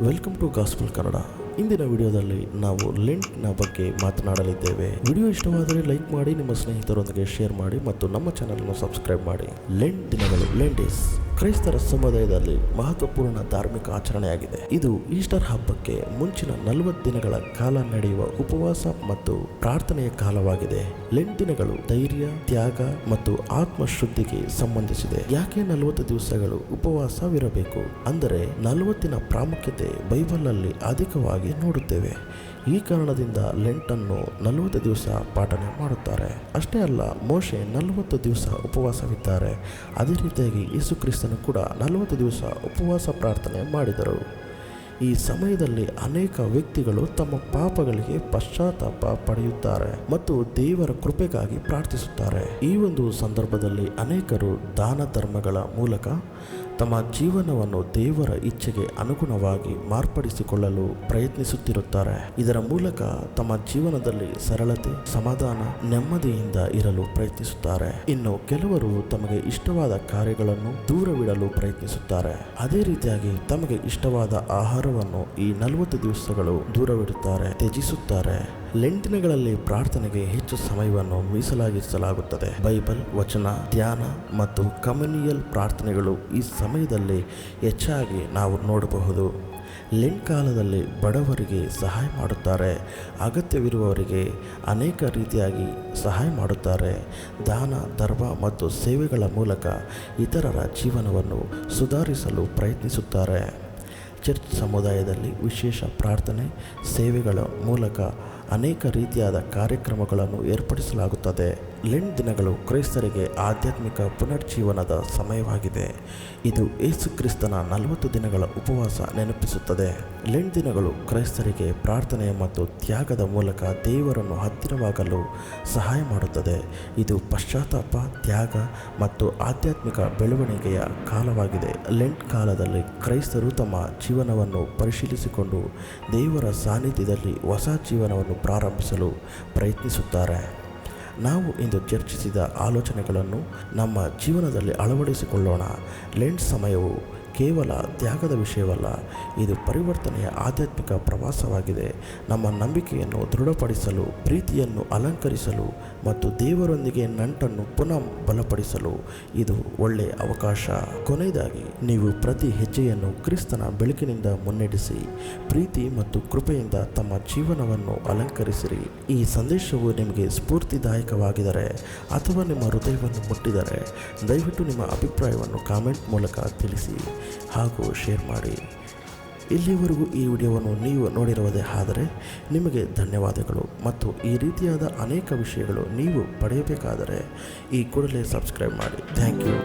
Welcome to gospel Kannada. ಇಂದಿನ ವಿಡಿಯೋದಲ್ಲಿ ನಾವು ಲೆಂಟ್ನ ಬಗ್ಗೆ ಮಾತನಾಡಲಿದ್ದೇವೆ. ವಿಡಿಯೋ ಇಷ್ಟವಾದರೆ ಲೈಕ್ ಮಾಡಿ, ನಿಮ್ಮ ಸ್ನೇಹಿತರೊಂದಿಗೆ ಶೇರ್ ಮಾಡಿ ಮತ್ತು ನಮ್ಮ ಚಾನಲ್ನ ಸಬ್ಸ್ಕ್ರೈಬ್ ಮಾಡಿ. ಲೆಂಟ್ ದಿನಗಳು ಲೆಂಟಿಸ್ ಕ್ರೈಸ್ತರ ಸಮುದಾಯದಲ್ಲಿ ಮಹತ್ವಪೂರ್ಣ ಧಾರ್ಮಿಕ ಆಚರಣೆಯಾಗಿದೆ. ಇದು ಈಸ್ಟರ್ ಹಬ್ಬಕ್ಕೆ ಮುಂಚಿನ ನಲವತ್ತು ದಿನಗಳ ಕಾಲ ನಡೆಯುವ ಉಪವಾಸ ಮತ್ತು ಪ್ರಾರ್ಥನೆಯ ಕಾಲವಾಗಿದೆ. ಲೆಂಟ್ ದಿನಗಳು ಧೈರ್ಯ, ತ್ಯಾಗ ಮತ್ತು ಆತ್ಮಶುದ್ಧಿಗೆ ಸಂಬಂಧಿಸಿದೆ. ಯಾಕೆ ನಲವತ್ತು ದಿವಸಗಳು ಉಪವಾಸವಿರಬೇಕು? ಅಂದರೆ ನಲವತ್ತಿನ ಪ್ರಾಮುಖ್ಯತೆ ಬೈಬಲಲ್ಲಿ ಅಧಿಕವಾಗಿ ನೋಡುತ್ತೇವೆ. ಈ ಕಾರಣದಿಂದ ಲೆಂಟನ್ನು ನಲವತ್ತು ದಿವಸ ಪಾಠನೆ ಮಾಡುತ್ತಾರೆ. ಅಷ್ಟೇ ಅಲ್ಲ, ಮೋಶೆ ನಲವತ್ತು ದಿವಸ ಉಪವಾಸವಿದ್ದಾರೆ. ಅದೇ ರೀತಿಯಾಗಿ ಯೇಸು ಕ್ರಿಸ್ತನು ಕೂಡ ನಲವತ್ತು ದಿವಸ ಉಪವಾಸ ಪ್ರಾರ್ಥನೆ ಮಾಡಿದರು. ಈ ಸಮಯದಲ್ಲಿ ಅನೇಕ ವ್ಯಕ್ತಿಗಳು ತಮ್ಮ ಪಾಪಗಳಿಗೆ ಪಶ್ಚಾತ್ತಾಪ ಪಡೆಯುತ್ತಾರೆ ಮತ್ತು ದೇವರ ಕೃಪೆಗಾಗಿ ಪ್ರಾರ್ಥಿಸುತ್ತಾರೆ. ಈ ಒಂದು ಸಂದರ್ಭದಲ್ಲಿ ಅನೇಕರು ದಾನ ಧರ್ಮಗಳ ಮೂಲಕ ತಮ್ಮ ಜೀವನವನ್ನು ದೇವರ ಇಚ್ಛೆಗೆ ಅನುಗುಣವಾಗಿ ಮಾರ್ಪಡಿಸಿಕೊಳ್ಳಲು ಪ್ರಯತ್ನಿಸುತ್ತಿರುತ್ತಾರೆ. ಇದರ ಮೂಲಕ ತಮ್ಮ ಜೀವನದಲ್ಲಿ ಸರಳತೆ, ಸಮಾಧಾನ, ನೆಮ್ಮದಿಯಿಂದ ಇರಲು ಪ್ರಯತ್ನಿಸುತ್ತಾರೆ. ಇನ್ನು ಕೆಲವರು ತಮಗೆ ಇಷ್ಟವಾದ ಕಾರ್ಯಗಳನ್ನು ದೂರವಿಡಲು ಪ್ರಯತ್ನಿಸುತ್ತಾರೆ. ಅದೇ ರೀತಿಯಾಗಿ ತಮಗೆ ಇಷ್ಟವಾದ ಆಹಾರವನ್ನು ಈ ನಲವತ್ತು ದಿವಸಗಳು ದೂರವಿಡುತ್ತಾರೆ, ತ್ಯಜಿಸುತ್ತಾರೆ. ಲೆಂಟಿನಗಳಲ್ಲಿ ಪ್ರಾರ್ಥನೆಗೆ ಹೆಚ್ಚು ಸಮಯವನ್ನು ಮೀಸಲಾಗಿಸಲಾಗುತ್ತದೆ. ಬೈಬಲ್, ವಚನ, ಧ್ಯಾನ ಮತ್ತು ಕಮ್ಯುನಿಯಲ್ ಪ್ರಾರ್ಥನೆಗಳು ಈ ಸಮಯದಲ್ಲಿ ಹೆಚ್ಚಾಗಿ ನಾವು ನೋಡಬಹುದು. ಲೆಂಟ್ ಕಾಲದಲ್ಲಿ ಬಡವರಿಗೆ ಸಹಾಯ ಮಾಡುತ್ತಾರೆ. ಅಗತ್ಯವಿರುವವರಿಗೆ ಅನೇಕ ರೀತಿಯಾಗಿ ಸಹಾಯ ಮಾಡುತ್ತಾರೆ. ದಾನ ಧರ್ಮ ಮತ್ತು ಸೇವೆಗಳ ಮೂಲಕ ಇತರರ ಜೀವನವನ್ನು ಸುಧಾರಿಸಲು ಪ್ರಯತ್ನಿಸುತ್ತಾರೆ. ಚರ್ಚ್ ಸಮುದಾಯದಲ್ಲಿ ವಿಶೇಷ ಪ್ರಾರ್ಥನೆ, ಸೇವೆಗಳ ಮೂಲಕ ಅನೇಕ ರೀತಿಯಾದ ಕಾರ್ಯಕ್ರಮಗಳನ್ನು ಏರ್ಪಡಿಸಲಾಗುತ್ತದೆ. ಲೆಂಟ್ ದಿನಗಳು ಕ್ರೈಸ್ತರಿಗೆ ಆಧ್ಯಾತ್ಮಿಕ ಪುನರ್ಜೀವನದ ಸಮಯವಾಗಿದೆ. ಇದು ಯೇಸು ಕ್ರಿಸ್ತನ ನಲವತ್ತು ದಿನಗಳ ಉಪವಾಸ ನೆನಪಿಸುತ್ತದೆ. ಲೆಂಟ್ ದಿನಗಳು ಕ್ರೈಸ್ತರಿಗೆ ಪ್ರಾರ್ಥನೆ ಮತ್ತು ತ್ಯಾಗದ ಮೂಲಕ ದೇವರನ್ನು ಹತ್ತಿರವಾಗಲು ಸಹಾಯ ಮಾಡುತ್ತದೆ. ಇದು ಪಶ್ಚಾತ್ತಾಪ, ತ್ಯಾಗ ಮತ್ತು ಆಧ್ಯಾತ್ಮಿಕ ಬೆಳವಣಿಗೆಯ ಕಾಲವಾಗಿದೆ. ಲೆಂಟ್ ಕಾಲದಲ್ಲಿ ಕ್ರೈಸ್ತರು ತಮ್ಮ ಜೀವನವನ್ನು ಪರಿಶೀಲಿಸಿಕೊಂಡು ದೇವರ ಸಾನ್ನಿಧ್ಯದಲ್ಲಿ ಹೊಸ ಜೀವನವನ್ನು ಪ್ರಾರಂಭಿಸಲು ಪ್ರಯತ್ನಿಸುತ್ತಾರೆ. ನಾವು ಇಂದು ಚರ್ಚಿಸಿದ ಆಲೋಚನೆಗಳನ್ನು ನಮ್ಮ ಜೀವನದಲ್ಲಿ ಅಳವಡಿಸಿಕೊಳ್ಳೋಣ. ಲೆಂಟ್ ಸಮಯವು ಕೇವಲ ತ್ಯಾಗದ ವಿಷಯವಲ್ಲ, ಇದು ಪರಿವರ್ತನೆಯ ಆಧ್ಯಾತ್ಮಿಕ ಪ್ರವಾಸವಾಗಿದೆ. ನಮ್ಮ ನಂಬಿಕೆಯನ್ನು ದೃಢಪಡಿಸಲು, ಪ್ರೀತಿಯನ್ನು ಅಲಂಕರಿಸಲು ಮತ್ತು ದೇವರೊಂದಿಗೆ ನಂಟನ್ನು ಪುನಃ ಬಲಪಡಿಸಲು ಇದು ಒಳ್ಳೆಯ ಅವಕಾಶ. ಕೊನೆಯದಾಗಿ, ನೀವು ಪ್ರತಿ ಹೆಜ್ಜೆಯನ್ನು ಕ್ರಿಸ್ತನ ಬೆಳಕಿನಿಂದ ಮುನ್ನಡೆಸಿ, ಪ್ರೀತಿ ಮತ್ತು ಕೃಪೆಯಿಂದ ತಮ್ಮ ಜೀವನವನ್ನು ಅಲಂಕರಿಸಿರಿ. ಈ ಸಂದೇಶವು ನಿಮಗೆ ಸ್ಫೂರ್ತಿದಾಯಕವಾಗಿದ್ದರೆ ಅಥವಾ ನಿಮ್ಮ ಹೃದಯವನ್ನು ಮುಟ್ಟಿದರೆ, ದಯವಿಟ್ಟು ನಿಮ್ಮ ಅಭಿಪ್ರಾಯವನ್ನು ಕಾಮೆಂಟ್ ಮೂಲಕ ತಿಳಿಸಿ. ಹಾಗೂ ಶೇರ್ ಮಾಡಿ. ಇಲ್ಲಿವರೆಗೂ ಈ ವಿಡಿಯೋವನ್ನು ನೀವು ನೋಡಿರುವುದೇ ಆದರೆ ನಿಮಗೆ ಧನ್ಯವಾದಗಳು ಮತ್ತು ಈ ರೀತಿಯಾದ ಅನೇಕ ವಿಷಯಗಳು ನೀವು ಪಡೆಯಬೇಕಾದರೆ ಈ ಕೂಡಲೇ ಸಬ್ಸ್ಕ್ರೈಬ್ ಮಾಡಿ. Thank you.